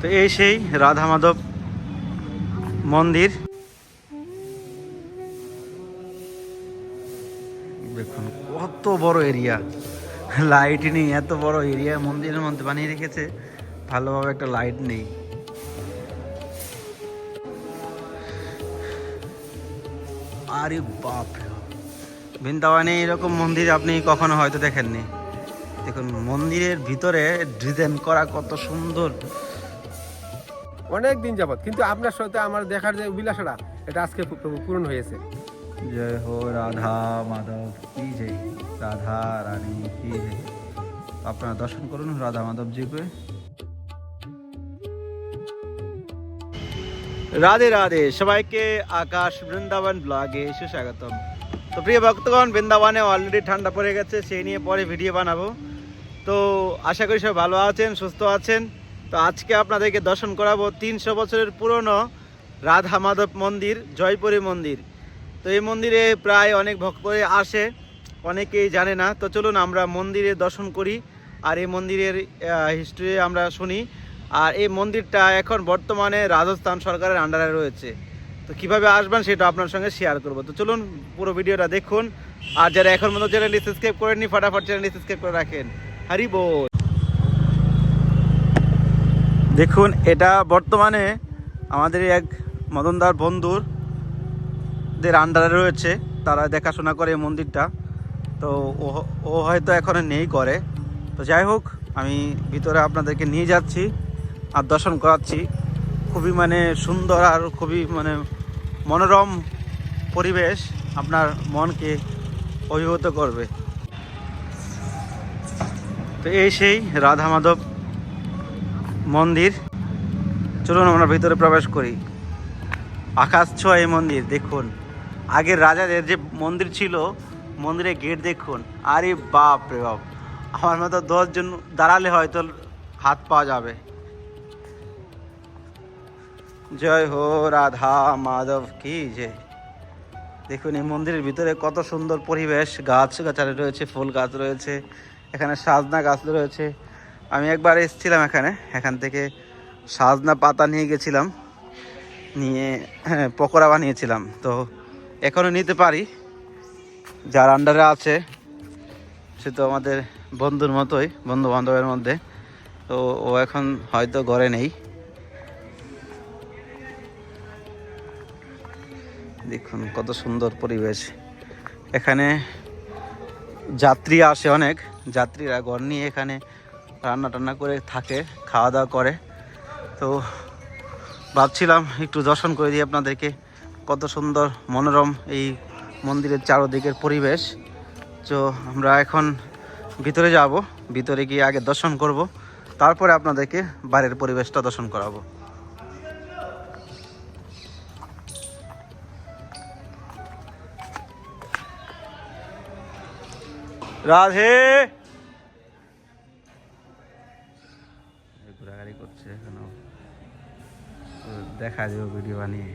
তো এই সেই রাধা মাধব মন্দির। দেখুন, কত বড় এরিয়া। লাইট নেই, এত বড় এরিয়া, মন্দিরের মধ্যে বানিয়ে রেখেছে। ভালোভাবে একটা লাইট নেই। আরে বাপ বৃন্দাবনে এরকম মন্দির আপনি কখনো হয়তো দেখেননি। দেখুন, মন্দিরের ভিতরে ডিজাইন করা কত সুন্দর। অনেক দিন যাবৎ। কিন্তু আপনার সাথে আমার দেখার যে অভিলাষটা এটা আজকে পূরণ হয়েছে। জয় হো রাধা মাধব কি জয় রাধা রানী কি জয় আপনারা দর্শন করুন রাধা মাধবজিকে রাধে রাধে সবাইকে আকাশ বৃন্দাবন ব্লগে সুস্বাগতম। তো প্রিয় ভক্তগণ বৃন্দাবনে অলরেডি ঠান্ডা পড়ে গেছে সেই নিয়ে পরে ভিডিও বানাবো। তো আশা করি সব ভালো আছেন সুস্থ আছেন। তো আজকে আপনাদেরকে দর্শন করাবো তিনশো বছরের পুরনো রাধা মাধব মন্দির, জয়পুরী মন্দির। তো এই মন্দিরে প্রায় অনেক ভক্তরে আসে, অনেকেই জানে না। তো চলুন আমরা মন্দিরে দর্শন করি আর এই মন্দিরের হিস্ট্রি আমরা শুনি। আর এই মন্দিরটা এখন বর্তমানে রাজস্থান সরকারের আন্ডারে রয়েছে। তো কীভাবে আসবেন সেটা আপনার সঙ্গে শেয়ার করব। তো চলুন পুরো ভিডিওটা দেখুন। আর যারা এখন মতো চ্যানেলটি সাবস্ক্রাইব করেননি, ফটাফট চ্যানেলটি সাবস্ক্রাইব করে রাখেন। হরি বল। দেখুন, এটা বর্তমানে আমাদের এক মদনদার বন্ধুর দের আন্ডারে রয়েছে। তারা দেখাশোনা করে এই মন্দিরটা। তো ও হয়তো এখন নেই করে তো যাই হোক, আমি ভিতরে আপনাদেরকে নিয়ে যাচ্ছি, আর দর্শন করাচ্ছি। খুবই মানে সুন্দর আর খুবই মানে মনোরম পরিবেশ আপনার মনকে অভিভূত করবে। তো এই সেই রাধা মাধব মন্দির। চলুন আমরা ভিতরে প্রবেশ করি। আকাশ ছোঁয়া এই মন্দির, দেখুন। আগের রাজাদের যে মন্দির ছিল, মন্দিরের গেট দেখুন। আরে বাপ রে বাপ। আমার মতো দশজন দাঁড়ালে হয়তো হাত পাওয়া যাবে। জয় হো রাধা মাধব কি যে। দেখুন এই মন্দিরের ভিতরে কত সুন্দর পরিবেশ। গাছ গাছালি রয়েছে, ফুল গাছ রয়েছে। এখানে সাজনা গাছ রয়েছে। আমি একবার এসেছিলাম এখানে এখান থেকে সাজনা পাতা নিয়ে গেছিলাম নিয়ে হ্যাঁ, পকোড়া বানিয়েছিলাম। তো এখনও নিতে পারি যার আন্ডারে আছে সে তো আমাদের বন্ধুর মতোই বন্ধু বান্ধবের মধ্যে। তো ও এখন হয়তো ঘরে নেই। দেখুন কত সুন্দর পরিবেশ। এখানে যাত্রী আসে অনেক যাত্রীরা ঘর নিয়ে এখানে রান্না টান্না করে থাকে খাওয়া দাওয়া করে। তো ভাবছিলাম একটু দর্শন করে দিই আপনাদেরকে কত সুন্দর মনোরম এই মন্দিরের চারোদিকের পরিবেশ। তো আমরা এখন ভিতরে যাব, ভিতরে গিয়ে আগে দর্শন করব, তারপরে আপনাদেরকে বাইরের পরিবেশটা দর্শন করাবো। রাধে! দেখা যাবে ভিডিও বানিয়ে।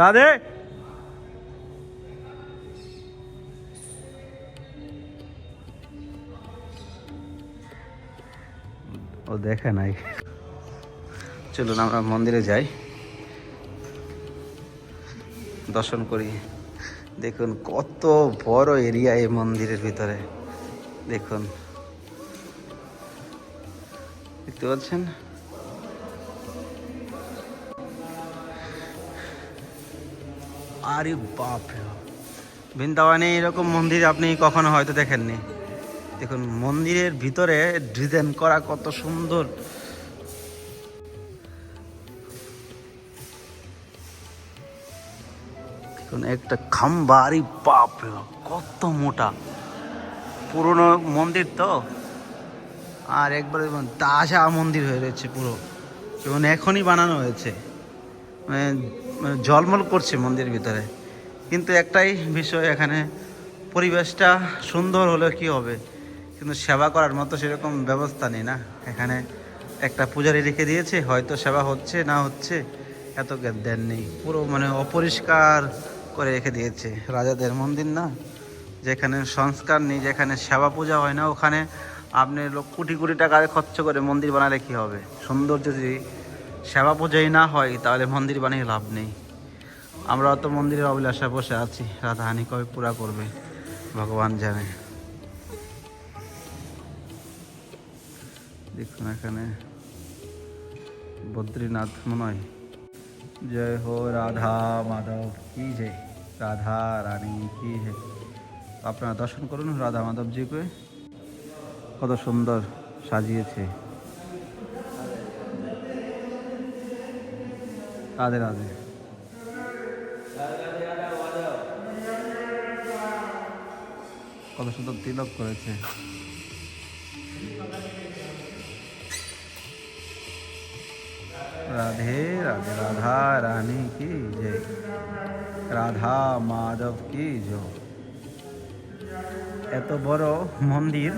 রাধে! ও দেখে নাই। চলুন আমরা মন্দিরে যাই। দর্শন করি। দেখুন কত বড় এরিয়া এই মন্দিরের ভিতরে। দেখুন। দেখতে পাচ্ছেন? আরে বাপ বৃন্দাবনে এরকম মন্দির আপনি কখনো হয়তো দেখেননি। দেখুন, মন্দিরের ভিতরে ডিজাইন করা কত সুন্দর। দেখুন, একটা খাম্বা, আরে বাপ কত মোটা। পুরনো মন্দির তো। আর একবারে তাজা মন্দির হয়ে রয়েছে পুরো। এবং এখনই বানানো হয়েছে। মানে ঝলমল করছে মন্দিরের ভিতরে। কিন্তু একটাই বিষয় এখানে, পরিবেশটা সুন্দর হলে কি হবে? কিন্তু সেবা করার মতো সেরকম ব্যবস্থা নেই না। এখানে একটা পূজারি রেখে দিয়েছে, হয়তো সেবা হচ্ছে, না হচ্ছে, এত দেন নেই। পুরো মানে অপরিষ্কার করে রেখে দিয়েছে। রাজাদের মন্দির না, যেখানে সংস্কার নেই, যেখানে সেবা পূজা হয় না, ওখানে আপনি লোক কোটি কোটি টাকা খরচ করে মন্দির বানালে কি হবে? সৌন্দর্য যদি সেবা পূজাই না হয়, তাহলে মন্দির বানিয়ে লাভ নেই। আমরা অত মন্দিরের অভিলাষায় বসে আছি রাধাহানি কবে পুরা করবে, ভগবান জানে। দেখুন এখানে বদ্রীনাথ মনে হয় জয় হো রাধা মাধব, কি জয় রাধা রানী, কি জয় আপনারা দর্শন করুন, রাধা মাধবজিকে। কত সুন্দর সাজিয়েছে। রাধে রাধে কত সুন্দর তিলক করেছে। রাধে রাধে, রাধা রানী কি জয়। রাধা মাধব কি জয়। এত বড় মন্দির,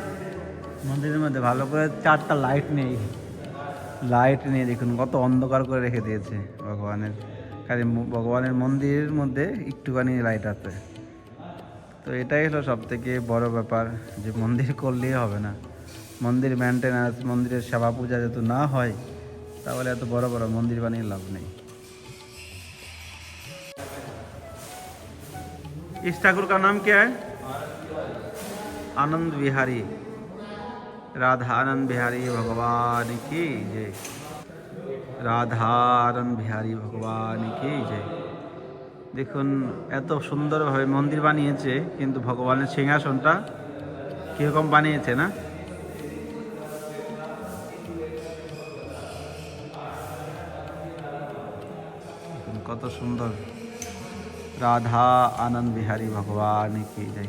মন্দিরের মধ্যে ভালো করে চারটা লাইট নেই। লাইট নেই দেখুন কত অন্ধকার করে রেখে দিয়েছে ভগবানের খালি মু- ভগবানের মন্দিরের মধ্যে একটুখানি লাইট আছে তো এটাই হলো সব থেকে বড় ব্যাপার যে মন্দির করলেই হবে না মন্দির মেনটেন্যান্স মন্দিরের সেবা পূজা যেহেতু না হয় তাহলে এত বড় বড় মন্দির বানিয়ে লাভ নেই इस ठाकुर का नाम क्या है आनंद बिहारी রাধানন্দ বিহারী ভগবান কি জয় রাধানন্দ বিহারী ভগবান কি জয় দেখুন এত সুন্দরভাবে মন্দির বানিয়েছে কিন্তু ভগবানের সিংহাসনটা কীরকম বানিয়েছে না কত সুন্দর রাধা আনন্দ বিহারী ভগবান কি যে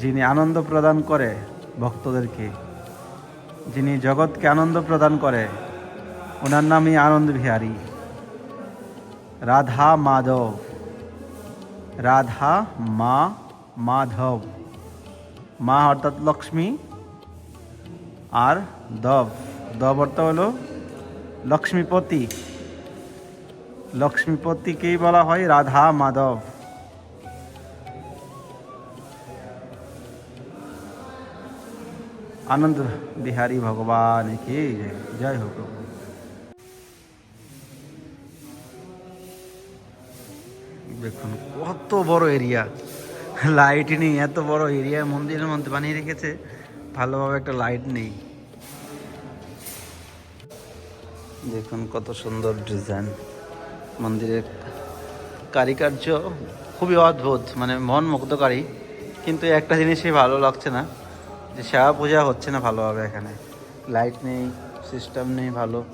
যিনি আনন্দ প্রদান করে ভক্তদেরকে যিনি জগৎকে আনন্দ প্রদান করে, ওনার নামই আনন্দ বিহারী। রাধা মাধব। রাধা মা মাধব। মা অর্থাৎ লক্ষ্মী আর দব। দব অর্থ হলো লক্ষ্মীপতি। লক্ষ্মীপতিকেই বলা হয় রাধা মাধব। আনন্দ বিহারী ভগবান কি জয়। হোক দেখুন, কত বড় এরিয়া। লাইট নেই, এত বড় এরিয়া, মন্দিরের মধ্যে বানিয়ে রেখেছে। ভালোভাবে একটা লাইট নেই। দেখুন, কত সুন্দর ডিজাইন। মন্দিরের কারিকার্য খুবই অদ্ভুত মানে মন মুগ্ধকারী। কিন্তু একটা জিনিসই ভালো লাগছে না যে সেবা পূজা হচ্ছে না ভালোভাবে এখানে। লাইট নেই সিস্টেম নেই ভালো,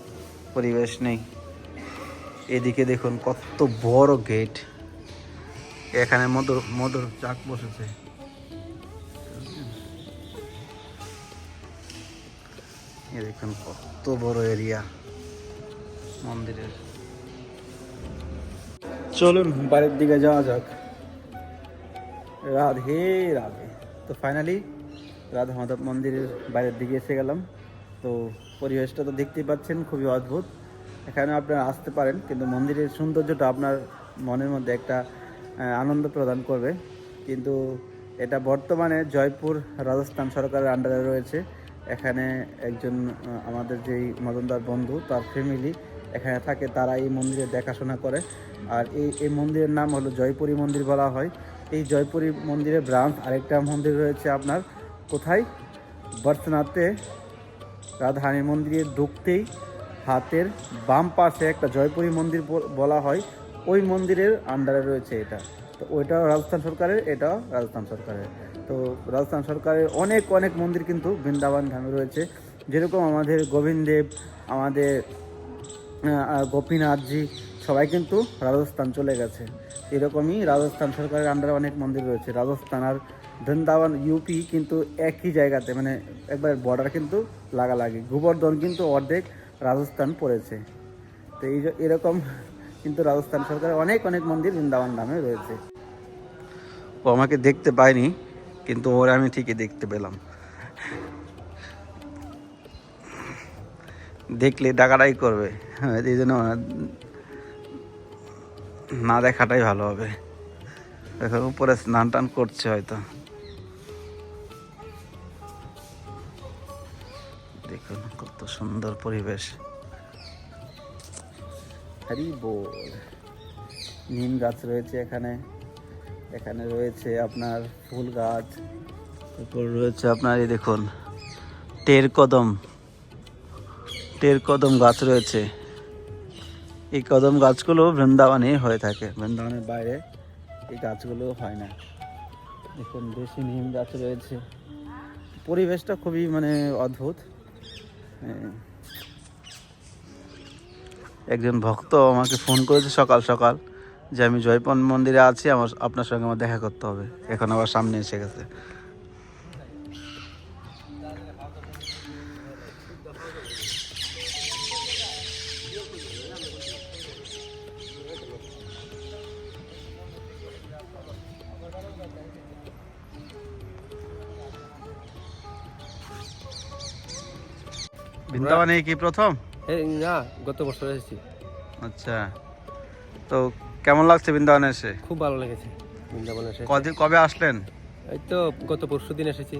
পরিবেশ নেই। এদিকে দেখুন কত বড় গেট এখানে মধুর মধুর চাক বসেছে। দেখুন কত বড় এরিয়া মন্দিরের। চলুন, বাড়ির দিকে যাওয়া যাক। রাধে রাধে। তো ফাইনালি রাধা মাধব মন্দিরের বাইরের দিকে এসে গেলাম। তো পরিবেশটা তো দেখতেই পাচ্ছেন, খুবই অদ্ভুত। এখানে আপনারা আসতে পারেন, কিন্তু মন্দিরের সৌন্দর্যটা আপনার মনের মধ্যে একটা আনন্দ প্রদান করবে। কিন্তু এটা বর্তমানে জয়পুর রাজস্থান সরকারের আন্ডারে রয়েছে। এখানে একজন আমাদের যেই মদনদার বন্ধু, তার ফ্যামিলি এখানে থাকে, তারা এই মন্দিরে দেখাশোনা করে। আর এই এই মন্দিরের নাম হলো জয়পুরী মন্দির বলা হয়। এই জয়পুরী মন্দিরের ব্রাঞ্চ আরেকটা মন্দির রয়েছে আপনার কোথায়? বর্তনাথে রাধারানী মন্দিরে ঢুকতেই হাতের বাম পাশে একটা জয়পুরী মন্দির বলা হয়। ওই মন্দিরের আন্ডারে রয়েছে এটা। তো ওইটাও রাজস্থান সরকারের, এটাও রাজস্থান সরকারের। তো রাজস্থান সরকারের অনেক অনেক মন্দির কিন্তু বৃন্দাবন ধামে রয়েছে। যেরকম আমাদের গোবিন্দেব আমাদের গোপীনাথজি সবাই কিন্তু রাজস্থান চলে গেছে। এরকমই রাজস্থান সরকারের আন্ডারে অনেক মন্দির রয়েছে। রাজস্থান আর বৃন্দাবন ইউপি কিন্তু একই জায়গাতে মানে একবার বর্ডার কিন্তু লাগালাগি। গোবর্ধন কিন্তু অর্ধেক রাজস্থান পড়েছে। তো এই এরকম কিন্তু রাজস্থান সরকারের অনেক অনেক মন্দির বৃন্দাবন নামে রয়েছে। ও আমাকে দেখতে পায়নি, কিন্তু ওরা আমি ঠিকই দেখতে পেলাম। দেখলে ডাকাটাই করবে। এই জন্য না দেখাটাই ভালো হবে। দেখো, উপরে স্নান টান করছে হয়তো। দেখুন কত সুন্দর পরিবেশ। নিম গাছ রয়েছে এখানে। এখানে রয়েছে আপনার ফুল গাছ। তারপর রয়েছে আপনার এই দেখুন, টের কদম। টের কদম গাছ রয়েছে। এই কদম গাছগুলো বৃন্দাবনে হয়ে থাকে। বৃন্দাবনের বাইরে এই গাছগুলো হয় না। এখন বেশি নিম গাছ রয়েছে। পরিবেশটা খুবই মানে অদ্ভুত। হ্যাঁ। একজন ভক্ত আমাকে ফোন করেছে সকাল সকাল যে আমি জয়পন মন্দিরে আছি, আমার আপনার সঙ্গে আমার দেখা করতে হবে। এখন আবার সামনে এসে গেছে। বৃন্দাবনে কি প্রথম? না গত বছর এসেছি। আচ্ছা। তো কেমন লাগছে বৃন্দাবনে এসে? খুব ভালো লেগেছে বৃন্দাবনে এসে। কদিন কবে আসলেন? এই তো গত পরশু দিন এসেছি।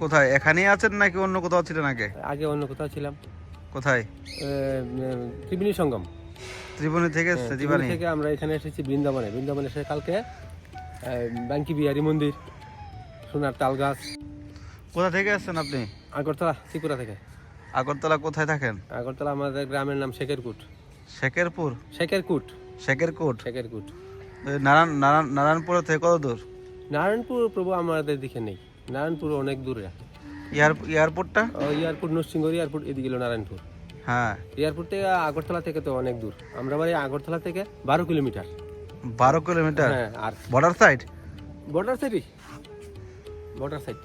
কোথায়? এখানেই আছেন নাকি অন্য কোথাও ছিলেন আগে? আগে অন্য কোথাও ছিলাম। কোথায়? ত্রিবেণী সঙ্গম। ত্রিভুবনী থেকে এসছে হ্যাঁ, ত্রিবেণী থেকে আমরা এখানে এসেছি বৃন্দাবনে। বৃন্দাবনে এসে কালকে বাঙ্কি বিহারি মন্দির সোনার তাল গাছ। কোথা থেকে আসছেন আপনি? আগরতলা ত্রিপুরা থেকে। আগরতলা কোথায় থাকেন? আগরতলা আমাদের গ্রামের নাম শেখেরকুট। শেখেরপুর? শেখেরকুট। শেখেরকোট? শেখেরকুট। নারায়ণ নারায়ণ নারায়ণপুর থেকে কত দূর? নারায়ণপুর প্রভু আমাদের দিকে নেই। নারায়ণপুর অনেক দূরে। এয়ার এয়ারপোর্টটা এয়ারপোর্ট নরসিংগড় এয়ারপোর্ট এদিকে নারায়ণপুর। হ্যাঁ। এয়ারপোর্ট থেকে আগরতলা থেকে তো অনেক দূর। আমরা বাড়ি আগরতলা থেকে বারো কিলোমিটার। বারো কিলোমিটার? হ্যাঁ আর border side? Border সাইডই। Border side.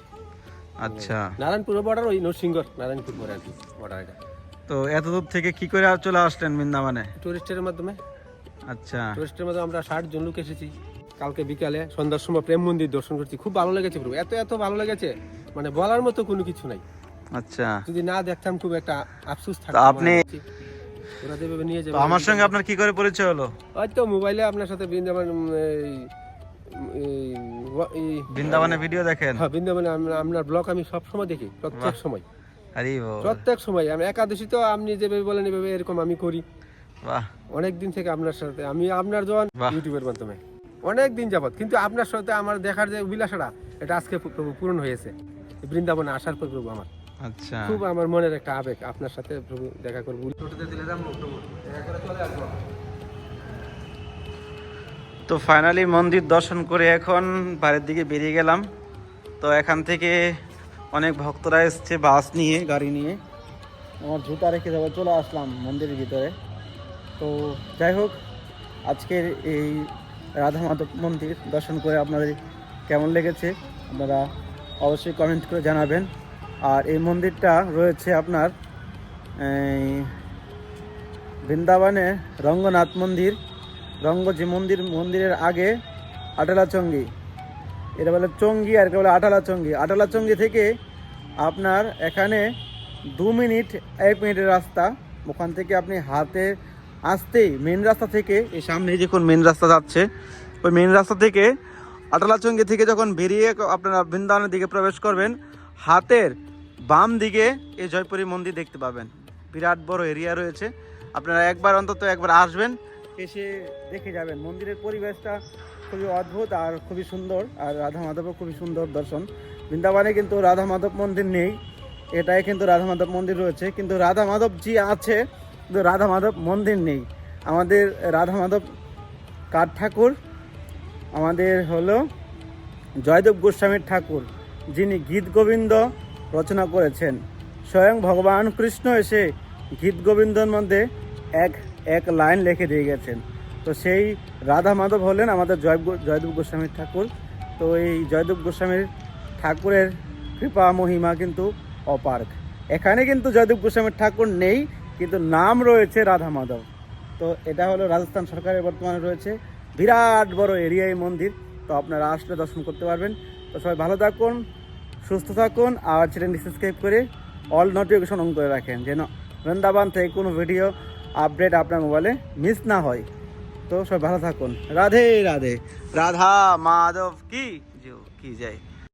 আচ্ছা। নারায়ণপুর বর্ডার ওই নরসিংগড় নারায়ণপুর বর্ডার আর কি বর্ডার এটা। তো এত দূর থেকে কি করে আর চলে আসলেন বৃন্দাবনে? টুরিস্টের মাধ্যমে। আচ্ছা। টুরিস্টের মাধ্যমে আমরা ষাট জন লোক এসেছি। কালকে বিকালে সন্ধ্যার সময় প্রেম মন্দির দর্শন করছি। খুব ভালো লেগেছে প্রভু এত এত ভালো লেগেছে। মানে বলার মতো কোনো কিছু নাই। আচ্ছা। যদি না দেখতাম খুব একটা আফসোস থাকতো আপনি- ওরা যেভাবে নিয়ে যাবে। আমার সঙ্গে আপনার কি করে পরিচয় হলো? হয়তো মোবাইলে আপনার সাথে বৃন্দাবন বৃন্দাবনে ভিডিও দেখেন? হ্যাঁ বৃন্দাবনে আপনার ব্লগ আমি সব সময় দেখি প্রত্যেক সময়। আরে প্রত্যেক সময়। আমি একাদশী তো আপনি যেভাবে বলেন এভাবে এরকম আমি করি। বাহ। অনেক দিন থেকে আপনার সাথে আমি আপনার যখন ইউটিউবের মাধ্যমে অনেক দিন যাবত কিন্তু আপনার সাথে আমার দেখার যে অভিলাষাটা এটা আজকে প্রভু পূরণ হয়েছে। বৃন্দাবনে আসার পর প্রভু আমার। আচ্ছা। খুব আমার মনের একটা আবেগ আপনার সাথে প্রভু দেখা করব। দেখা করে চলে আসব। তো ফাইনালি মন্দির দর্শন করে এখন বাড়ির দিকে বেরিয়ে গেলাম। তো এখান থেকে অনেক ভক্তরা এসছে বাস নিয়ে, গাড়ি নিয়ে। আমার জুতা রেখে যাব, চলে আসলাম মন্দিরের ভিতরে। তো যাই হোক, আজকের এই রাধা মাধব মন্দির দর্শন করে আপনাদের কেমন লেগেছে, আপনারা অবশ্যই কমেন্ট করে জানাবেন। আর এই মন্দিরটা রয়েছে আপনার বৃন্দাবনে রঙ্গনাথ মন্দির। রঙ্গজি মন্দির, মন্দিরের আগে আটালা চঙ্গি এটা বলে চঙ্গি আর বলে আটালা চঙ্গি আটালা চঙ্গি থেকে আপনার এখানে দু মিনিট, এক মিনিটের রাস্তা। ওখান থেকে আপনি হাতে আসতেই মেন রাস্তা থেকে এই সামনে যখন মেন রাস্তা যাচ্ছে। ওই মেন রাস্তা থেকে আটালা চঙ্গি থেকে যখন বেরিয়ে আপনারা বৃন্দাবনের দিকে প্রবেশ করবেন, হাতের বাম দিকে এই জয়পুরী মন্দির দেখতে পাবেন। বিরাট বড় এরিয়া রয়েছে। আপনারা একবার অন্তত একবার আসবেন। এসে দেখে যাবেন। মন্দিরের পরিবেশটা খুবই অদ্ভুত আর খুবই সুন্দর, আর রাধা মাধবও খুবই সুন্দর দর্শন। বৃন্দাবনে কিন্তু রাধা মাধব মন্দির নেই, এটাই কিন্তু রাধা মাধব মন্দির রয়েছে, কিন্তু রাধা জি আছে, কিন্তু রাধা মাধব মন্দির নেই। আমাদের রাধা মাধব কার ঠাকুর? আমাদের হলো জয়দেব গোস্বামীর ঠাকুর, যিনি গীত গোবিন্দ রচনা করেছেন। স্বয়ং ভগবান কৃষ্ণ এসে গীত গোবিন্দর মধ্যে এক এক লাইন লিখে দিয়ে গেছেন। তো সেই রাধা মাধব হলেন আমাদের জয় জয়দেব গোস্বামীর ঠাকুর। তো এই জয়দেব গোস্বামীর ঠাকুরের কৃপা, মহিমা কিন্তু অপার্ক এখানে কিন্তু জয়দেব গোস্বামীর ঠাকুর নেই, কিন্তু নাম রয়েছে রাধা মাধব। তো এটা হলো রাজস্থান সরকারের বর্তমানে রয়েছে বিরাট বড় এরিয়ায় মন্দির। তো আপনারা আসলে দর্শন করতে পারবেন। তো সবাই ভালো থাকুন, সুস্থ থাকুন, আর চ্যানেলটি সাবস্ক্রাইব করে অল নোটিফিকেশন অন করে রাখেন, যেন বৃন্দাবন থেকে কোনো ভিডিও আপডেট আপনার মোবাইলে মিস না হয়। তো সব ভালো থাকুন। রাধে রাধে। রাধা, মাধব, কি? কি যায়